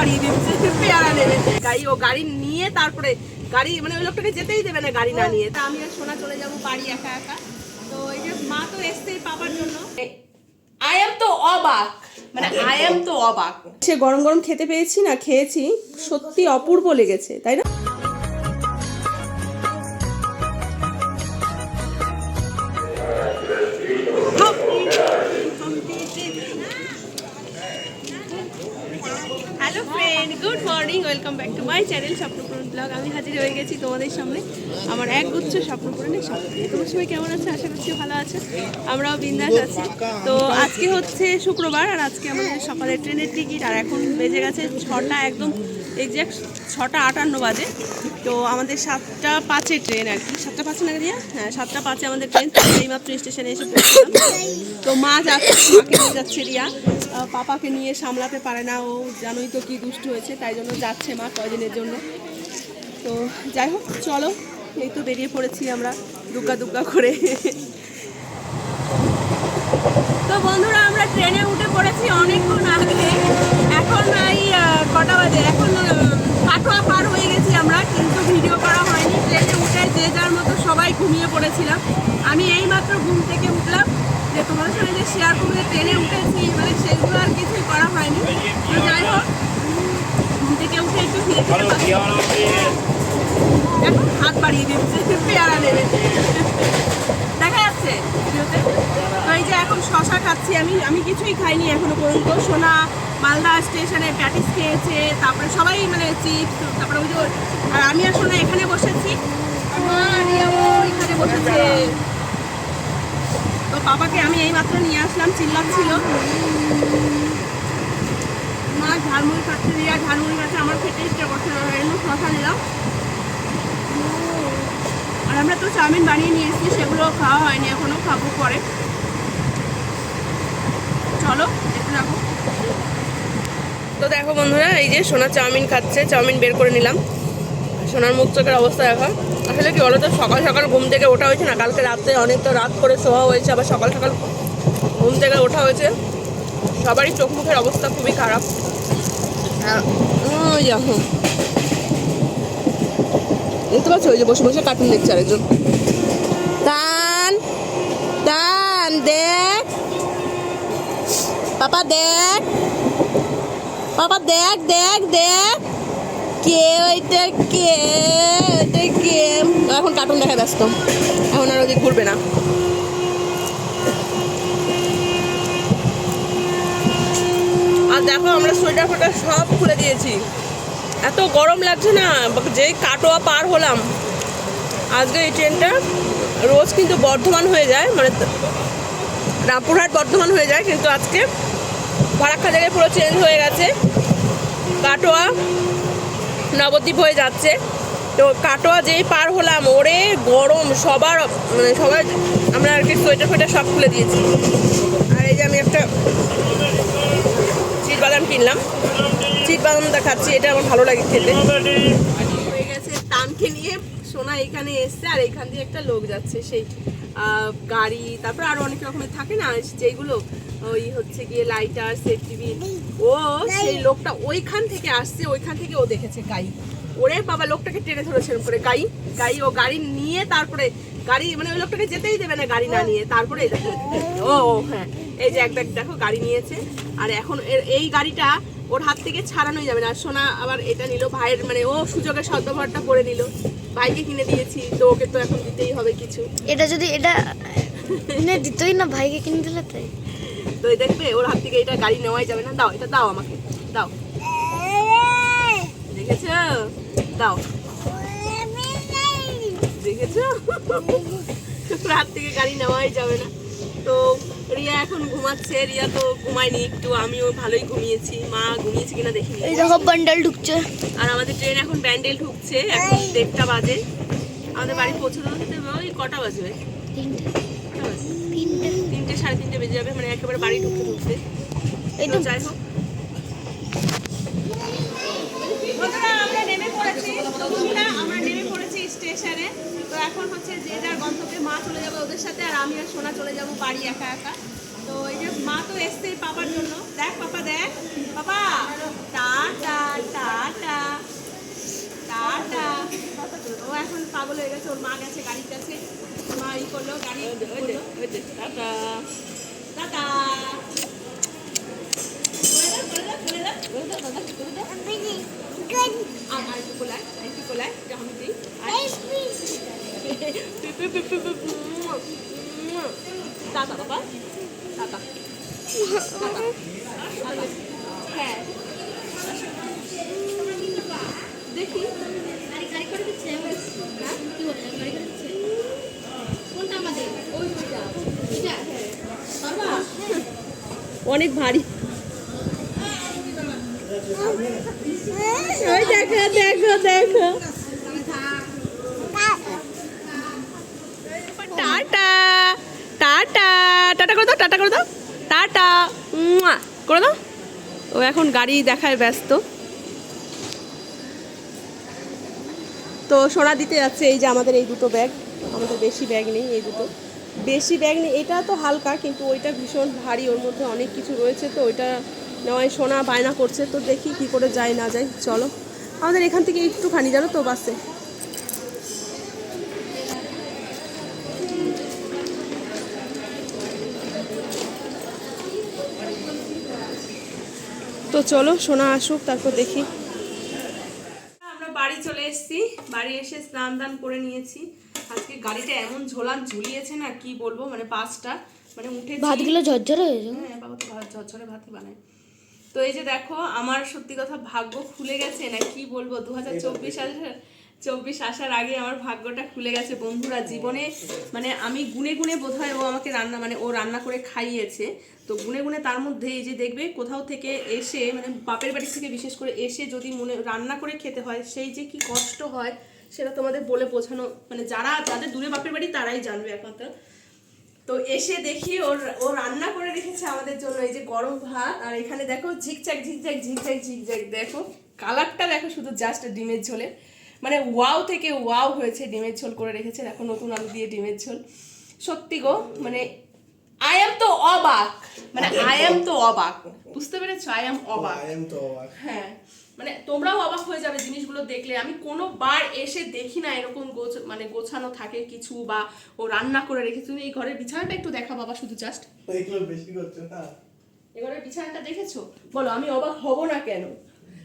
বাড়িয়ে দিচ্ছে পেয়ারা নেবে গাড়ি ও গাড়ি নিয়ে তারপরে গাড়ি মানে ওই লোকটাকে যেতেই দেবে না গাড়ি না নিয়ে। তা আমি আর সোনা চলে যাব বাড়ি একা একা। তো এই যে মা তো এসছেই পাপার জন্য। আই এম তো অবাক। মানে আই এম তো অবাক। সে গরম গরম খেতে পেয়েছি না খেয়েছি। সত্যি অপূর্ব লেগেছে তাই না? welcome back to my channel Swapnapuron blog আমি হাজির হয়ে গেছি তোমাদের সামনে। আমার এক গুচ্ছ স্বপ্ন নিয়ে। তোমার সবাই কেমন আছে? আশা করছি ভালো আছে। আমরাও বিন্দাস আছি। তো আজকে হচ্ছে শুক্রবার আর আজকে আমাদের সকালে ট্রেনের টিকিট। আর এখন বেজে গেছে ছটা একদম এক্স্যাক্ট ছটা আটান্ন বাজে। তো আমাদের সাতটা পাঁচে ট্রেন আর কি। সাতটা পাঁচে না রিয়া হ্যাঁ সাতটা পাঁচে আমাদের ট্রেন। এইমাত্র স্টেশনে এসে তো মা যাচ্ছে, মাকে নিয়ে যাচ্ছে রিয়া। পাপাকে নিয়ে সামলাতে পারে না। ও জানোই তো কি দুষ্ট হয়েছে, তাই জন্য যাচ্ছে মা কয়দিনের জন্য। তো যাই হোক চলো। এই তো বেরিয়ে পড়েছি আমরা দুগ্গা দুগ্গা করে। তো বন্ধুরা আমরা ট্রেনে উঠে পড়েছি অনেকক্ষণ আগে। এখন এই কটা বাজে? এখন কাটোয়া পার হয়ে গেছি আমরা কিন্তু ভিডিও করা হয়নি। ট্রেনে উঠে যে যার মতো সবাই ঘুমিয়ে পড়েছিলাম। আমি এইমাত্র ঘুম থেকে উঠলাম। যে তোমার সঙ্গে যে শেয়ার করে ট্রেনে উঠেছি মানে সেগুলো আর কিছুই করা হয়নি। তো যাই হোক ঘুম থেকে উঠে একটু ফিরে। এখন হাত বাড়িয়ে দিচ্ছে, পেয়ারা নেবে। দেখা যাচ্ছে ভিডিওতে। এই যে এখন শশা খাচ্ছি আমি আমি কিছুই খাইনি এখনও পর্যন্ত। সোনা মালদা স্টেশনে প্যাটিস খেয়েছে, তারপরে সবাই মানে চিপস, তারপরে ওই যে আর আমি আর সোনা এখানে বসেছি। এখানে বসেছে। তো পাপাকে আমি এই মাত্র নিয়ে আসলাম, চিল্লাচ্ছিল। মা, ঝালমুড়ি খাচ্ছে, রিয়া ঝালমুড়ি খাচ্ছে, আমার খেতে ইচ্ছে করছে না শশা নিলাম। আর আমরা তো চাউমিন বানিয়ে নিয়ে এসেছি, সেগুলো খাওয়া হয়নি, এখনও খাব পরে। চলো দেখতে রাখো। তো দেখো বন্ধুরা, এই যে সোনা চাউমিন খাচ্ছে, চাউমিন বের করে নিলাম। সোনার মুখ চোখের অবস্থা দেখো। আসলে কি বলো তো সকাল সকাল ঘুম থেকে ওঠা হয়েছে না, কালকে রাতে অনেক তো রাত করে শোয়া হয়েছে, আবার সকাল সকাল ঘুম থেকে ওঠা হয়েছে। সবারই চোখ মুখের অবস্থা খুবই খারাপ। দেখো দেখতে পাচ্ছ? ওই যে বসে বসে কার্টুন দেখছে আরেকজন। টান টান, দেখ। পাপা দেখ। পাপা, দেখ দেখ দেখ। কে ওইটা কে? ওইটা কে? এখন কার্টুন দেখা ব্যস্ত। এখন আর ওদিক ঘুরবে না। আর দেখো, আমরা সোয়েটার ফোটার সব খুলে দিয়েছি। এত গরম লাগছে না যেই কাটোয়া পার হলাম। আজকে এই ট্রেনটা রোজ কিন্তু বর্ধমান হয়ে যায় মানে রামপুরহাট বর্ধমান হয়ে যায়, কিন্তু আজকে ফারাক্কা জায়গায় পুরো চেঞ্জ হয়ে গেছে। কাটোয়া, নবদ্বীপ হয়ে যাচ্ছে। তো কাটোয়া যেই পার হলাম, ওরে গরম, সবার মানে সবার, আমরা আর কি সোয়েটার ফোয়েটার সব খুলে দিয়েছি। আর এই যে আমি একটা বাদাম কিনলাম। চিট বাদামটা খাচ্ছি, এটা আমার ভালো লাগে খেতে। হয়ে গেছে টানকে নিয়ে সোনা এখানে এসছে, আর এখান দিয়ে একটা লোক যাচ্ছে, সেই গাড়ি, তারপর আরও অনেক রকমের থাকে না যেগুলো, ওই হচ্ছে গিয়ে লাইটার সেফ টিভি ও, সেই লোকটা ওইখান থেকে আসছে, ওইখান থেকে ও দেখেছে গাই ওরে বাবা, লোকটাকে টেনে ধরেছে করে গাই গাই ও গাড়ি নিয়ে তারপরে গাড়ি মানে ওই লোকটাকে যেতেই দেবে না গাড়ি না নিয়ে তারপরে ও ও, হ্যাঁ। এই যে এক ব্যাগ দেখো গাড়ি নিয়েছে। আর এখন এর- এই গাড়িটা ওর হাত থেকে ছাড়ানোই যাবে না। সোনা আবার এটা নিল ভাইয়ের মানে ও সুযোগের সদ্ব্যবহারটা করে নিল। ভাইকে কিনে দিয়েছি তো ওকে তো এখন দিতেই হবে কিছু। এটা যদি এটা এনে দিতই না ভাইকে কিনে দিলে তাই। তো এই দেখবে ওর হাত থেকে এটা গাড়ি নেওয়াই যাবে না। দাও এটা দাও আমাকে। দাও। দেখেছ? দাও। দেখেছ? ওর হাত থেকে গাড়ি নেওয়াই যাবে না। তো রিয়া এখন ঘুমাচ্ছে। রিয়া তো ঘুমায়নি একটু আমিও ভালোই ঘুমিয়েছি। মা ঘুমিয়েছে কিনা দেখিনি। এই দেখো বান্ডাল ঢুকছে। আর আমাদের ট্রেন এখন ব্যান্ডেল ঢুকছে। এখন দেড়টা বাজে। আমাদের বাড়ি পৌঁছতে পৌঁছতে ওই কটা বাজবে? তিনটে। তিনটে সাড়ে তিনটে বেজে যাবে। মানে একেবারে বাড়ি ঢুকতে ঢুকতে। এই তো। তো যাই হোক। এখন হচ্ছে যে যার গন্তব্যে মা চলে যাবে ওদের সাথে আর আমি আর সোনা চলে যাব বাড়ি একা একা। তো এই যে মা তো এসছে পাপার জন্য। দেখ পাপা দেখ। পাপা! টাটা টাটা টাটা ও এখন পাগল হয়ে গেছে ওর মা গেছে গাড়ির কাছে। মা ই করল গাড়ি টাটা। টাটা। আর একটু কোলায় আর একটু কোলায় যখন দিই। অনেক ভারী। দেখো দেখো দেখো টাটা টাটা টাটা করে দাও, টাটা করে দাও। টাটা। করে দাও। ও এখন গাড়ি দেখায় ব্যস্ত। তো সোনা দিতে যাচ্ছে এই যে আমাদের এই দুটো ব্যাগ। আমাদের বেশি ব্যাগ নেই এই দুটো। বেশি ব্যাগ নেই, এটা তো হালকা, কিন্তু ওইটা ভীষণ ভারী, ওর মধ্যে অনেক কিছু রয়েছে, তো ওইটা নেওয়ায় সোনা বায়না করছে, তো দেখি কি করে যায় না যায়। চলো। আমাদের এখান থেকে একটুখানি, জানো তো, বাসে। চলো সোনা আসুক তারপর দেখি। আমরা বাড়ি চলে এসেছি। বাড়ি এসে স্নান দান করে নিয়েছি। আজকে গাড়িটা এমন ঝোলান ঝুলিয়েছে না কি বলব মানে পাঁচটা মানে উঠে ভাতগুলো ঝরঝরে হয়ে যায় হ্যাঁ বাবা তো ভাত ঝরঝরে ভাত বানায়। তো এই যে দেখো আমার সত্যি কথা ভাগ্য খুলে গেছে না কি বলব দু হাজার চব্বিশ আসার চব্বিশ আসার আগে আমার ভাগ্যটা খুলে গেছে। বন্ধুরা, জীবনে মানে আমি গুনে গুনে বোধহয় ও আমাকে রান্না মানে ও রান্না করে খাইয়েছে। তো গুনে গুনে তার মধ্যে এই যে দেখবে, কোথাও থেকে এসে মানে বাপের বাড়ি থেকে বিশেষ করে এসে যদি মনে রান্না করে খেতে হয়, সেই যে কি কষ্ট হয়, সেটা তোমাদের বলে বোঝানো মানে যারা, যাদের দূরে বাপের বাড়ি তারাই জানবে একমাত্র। তো এসে দেখি ওর, ও রান্না করে রেখেছে আমাদের জন্য এই যে গরম ভাত। আর এখানে দেখো ঝিকঝাক ঝিকঝাক ঝিকঝাক ঝিকঝাক, দেখো। কালারটা দেখো শুধু জাস্ট ডিমের ঝোলে। মানে ওয়াও থেকে ওয়াও হয়েছে ডিমের ঝোল করে রেখেছে এখন নতুন আলু দিয়ে ডিমের ঝোল। সত্যি গো মানে আই এম তো অবাক মানে আই এম তো অবাক বুঝতে পেরেছ? আই এম অবাক। I am তো অবাক। হ্যাঁ মানে তোমরাও অবাক হয়ে যাবে জিনিসগুলো দেখলে। আমি কোনো বার এসে দেখি না এরকম গোছ মানে গোছানো থাকে কিছু বা ও রান্না করে রেখেছে। তুমি এই ঘরের বিছানাটা একটু দেখা বাবা শুধু জাস্ট এগুলো বেশি করছে না এই ঘরের বিছানাটা দেখেছ? বলো আমি অবাক হব না কেন?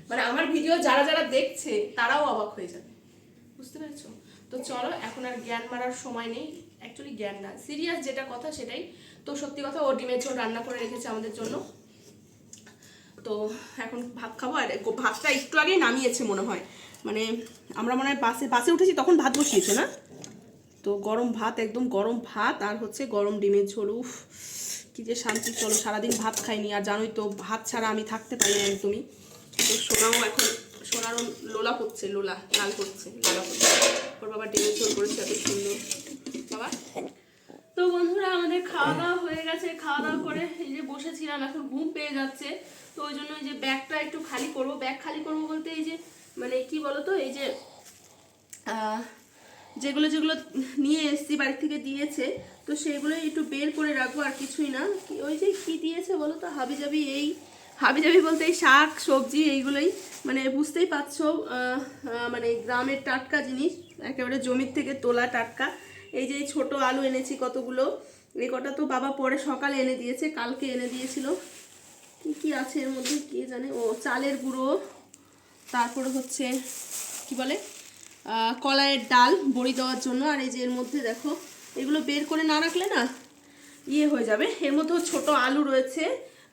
মানে আমার ভিডিও যারা যারা দেখছে, তারাও অবাক হয়ে যাবে। বুঝতে পেরেছ? তো চলো, এখন আর জ্ঞান মারার সময় নেই। অ্যাকচুয়ালি জ্ঞান না সিরিয়াস যেটা কথা সেটাই। তো সত্যি কথা, ও ডিমের ঝোল রান্না করে রেখেছে আমাদের জন্য। তো এখন ভাত খাব, আর ভাতটা একটু আগেই নামিয়েছে মনে হয়। মানে আমরা মনে হয় বাসে বাসে উঠেছি, তখন ভাত বসিয়েছে না? তো গরম ভাত, একদম গরম ভাত, আর হচ্ছে গরম ডিমের ঝোল, উফ, কি যে শান্তি, চলো সারাদিন ভাত খাইনি। আর জানোই তো, ভাত ছাড়া আমি থাকতে পারি না একদমই। সোনাও এখন, সোনারও লোলা করছে, লোলা, লাল করছে, লোলা করছে। ওর বাবা ডিমের ঝোল করেছে, এত সুন্দর। বাবা? তো বন্ধুরা, আমাদের খাওয়া দাওয়া হয়ে গেছে। খাওয়া দাওয়া করে এই যে বসেছিলাম, এখন ঘুম পেয়ে যাচ্ছে। তো ওই জন্য এই যে ব্যাগটা একটু খালি করব। ব্যাগ খালি করব বলতে এই যে মানে কি বলতো, এই যে যেগুলো যেগুলো নিয়ে এসেছি বাড়ি থেকে দিয়েছে, তো সেগুলোই একটু বের করে রাখব, আর কিছুই না। ওই যে কি দিয়েছে বলো তো হাবিজাবি এই হাবিজাবি বলতে এই শাক সবজি এইগুলোই মানে বুঝতেই পারছ মানে গ্রামের টাটকা জিনিস একেবারে জমির থেকে তোলা টাটকা। এই যে ছোট আলু এনেছি কতগুলো এই কটা তো বাবা পরে সকালে এনে দিয়েছে কালকে এনে দিয়েছিল। কি কি আছে এর মধ্যে কে জানে? ও চালের গুঁড়ো তারপরে হচ্ছে কি বলে? আহ, কলাইয়ের ডাল বড়ি দেওয়ার জন্য আর এই যে এর মধ্যে দেখো এগুলো বের করে না রাখলে না ইয়ে হয়ে যাবে। এর মধ্যেও ছোট আলু রয়েছে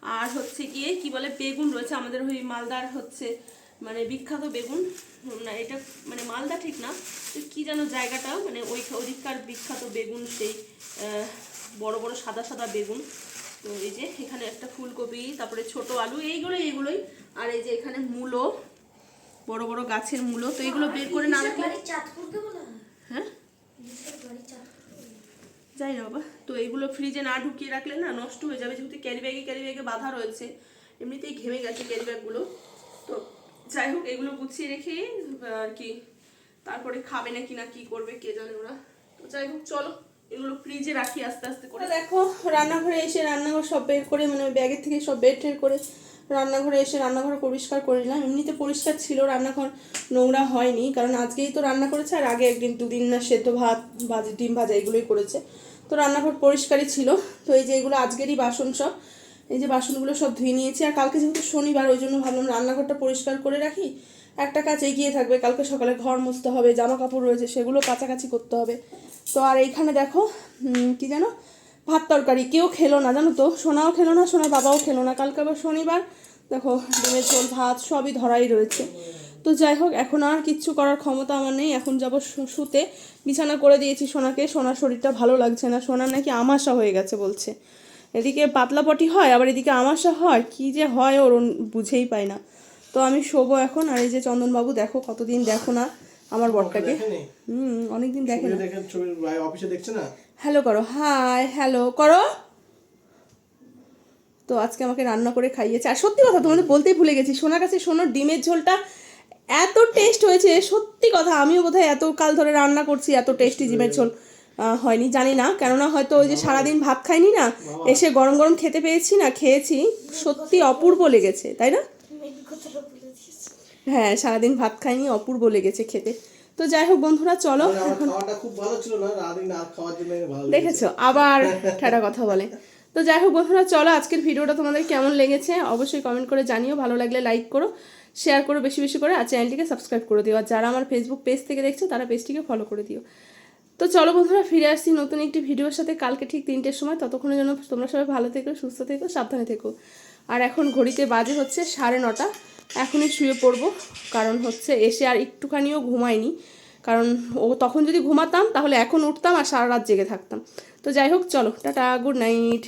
আর হচ্ছে গিয়ে কি বলে বেগুন রয়েছে আমাদের ওই মালদার হচ্ছে মানে বিখ্যাত বেগুন। না এটা মানে মালদা ঠিক না তো কি যেন জায়গাটা মানে ওই ওদিককার বিখ্যাত বেগুন সেই বড় বড় সাদা সাদা বেগুন। তো এই যে এখানে একটা ফুলকপি তারপরে ছোট আলু এইগুলো এইগুলোই। আর এই যে এখানে মূলো বড় বড় গাছের মূলো তো এগুলো বের করে না রাখলে হ্যাঁ। যাই না বাবা তো এগুলো ফ্রিজে না ঢুকিয়ে রাখলে না নষ্ট হয়ে যাবে। যেহেতু ক্যারি ব্যাগে ক্যারি ব্যাগে বাধা রয়েছে, এমনিতেই ঘেমে গেছে ক্যারি ব্যাগগুলো তো যাই হোক, এগুলো গুছিয়ে রেখে আর কি, তারপরে খাবে না কি না, কি করবে, কে জানে ওরা। তো যাই হোক, চলো, এগুলো ফ্রিজে রাখি আস্তে আস্তে করে। দেখো, রান্নাঘরে এসে রান্নাঘর সব বের করে মানে ব্যাগের থেকে সব বের টের করে রান্নাঘরে এসে রান্নাঘর পরিষ্কার করে নিলাম এমনিতে পরিষ্কার ছিল, রান্নাঘর নোংরা হয়নি, কারণ আজকেই তো রান্না করেছে, আর আগে একদিন দুদিন না সেদ্ধ ভাত, ভাজি, ডিম ভাজা এগুলোই করেছে। তো রান্নাঘর পরিষ্কারই ছিল। তো এই যে এগুলো আজকেরই বাসন সব, এই যে বাসনগুলো সব ধুয়ে নিয়েছি, আর কালকে যেহেতু শনিবার, ওই জন্য ভাবলাম রান্নাঘরটা পরিষ্কার করে রাখি। একটা কাজ এগিয়ে থাকবে, কালকে সকালে ঘর মুছতে হবে জামা কাপড় রয়েছে, সেগুলো কাছাকাছি করতে হবে। তো আর এইখানে দেখো কি জানো? ভাত তরকারি। কেউ খেলো না, জানো তো? সোনাও খেলো না, সোনার বাবাও খেলো না। কালকে আবার শনিবার। দেখো, ডিমের ঝোল, ভাত সবই ধরাই রয়েছে। তো যাই হোক, এখন আর কিচ্ছু করার ক্ষমতা আমার নেই। এখন যাব শুতে। বিছানা করে দিয়েছি সোনাকে। সোনার শরীরটা ভালো লাগছে না। সোনার নাকি আমাশা হয়ে গেছে বলছে। এদিকে পাতলা পটি হয়, আবার এদিকে আমাশা হয়। কি যে হয় ওর বুঝেই পায় না। তো আমি শোবো এখন। আর এই যে চন্দনবাবু, দেখো কতদিন দেখো না। আমার বরটাকে? হুম অনেকদিন দেখে না। অফিসে দেখছে না? হ্যালো করো হাই হ্যালো করো। তো আজকে আমাকে রান্না করে খাইয়েছে। আর সত্যি কথা তোমাদের বলতেই ভুলে গেছি সোনার কাছে সোনার ডিমের ঝোলটা এত টেস্ট হয়েছে সত্যি কথা আমিও বোধহয় এত কাল ধরে রান্না করছি এত টেস্টি ডিমের ঝোল হয়নি জানি না। কেননা হয়তো ওই যে সারাদিন ভাত খাইনি না এসে গরম গরম খেতে পেয়েছি না খেয়েছি। সত্যি অপূর্ব লেগেছে তাই না? হ্যাঁ সারাদিন ভাত খাইনি অপূর্ব লেগেছে খেতে। তো যাই হোক বন্ধুরা চলো। মানে। দেখেছ আবার ঠাডা কথা বলে। তো যাই হোক বন্ধুরা চলো আজকের ভিডিওটা তোমাদের কেমন লেগেছে অবশ্যই কমেন্ট করে জানিও। ভালো লাগলে লাইক করো শেয়ার করো বেশি বেশি করে আর চ্যানেলটিকে সাবস্ক্রাইব করে দিও। আর যারা আমার ফেসবুক পেজ থেকে দেখছ তারা পেজটিকে ফলো করে দিও। তো চলো বন্ধুরা ফিরে আসছি নতুন একটি ভিডিওর সাথে। কালকে ঠিক তিনটের সময়। ততক্ষণের জন্য তোমরা সবাই ভালো থেকো সুস্থ থেকো সাবধানে থেকো। আর এখন ঘড়িতে বাজে হচ্ছে সাড়ে নটা। এখনই শুয়ে পড়ব, কারণ হচ্ছে এসে আর একটুখানিও ঘুমাইনি। কারণ ও তখন যদি ঘুমাতাম, তাহলে এখন উঠতাম আর সারা রাত জেগে থাকতাম। তো যাই হোক, চলো, টাটা, গুড নাইট।